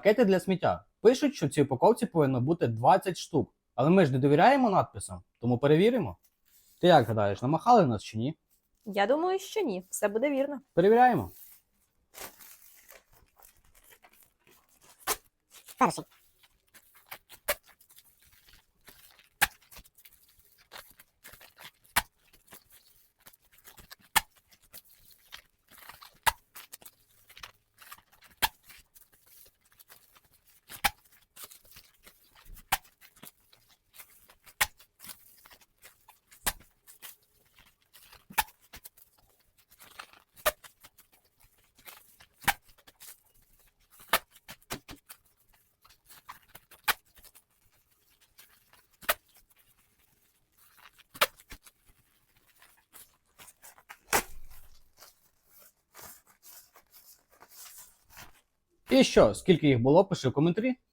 Пакети для сміття. Пишуть, що в цій упаковці повинно бути 20 штук. Але ми ж не довіряємо надписам, тому перевіримо. Ти як гадаєш, намахали нас чи ні? Я думаю, що ні. Все буде вірно. Перевіряємо. Перший. І що, скільки їх було, пиши в коментарі.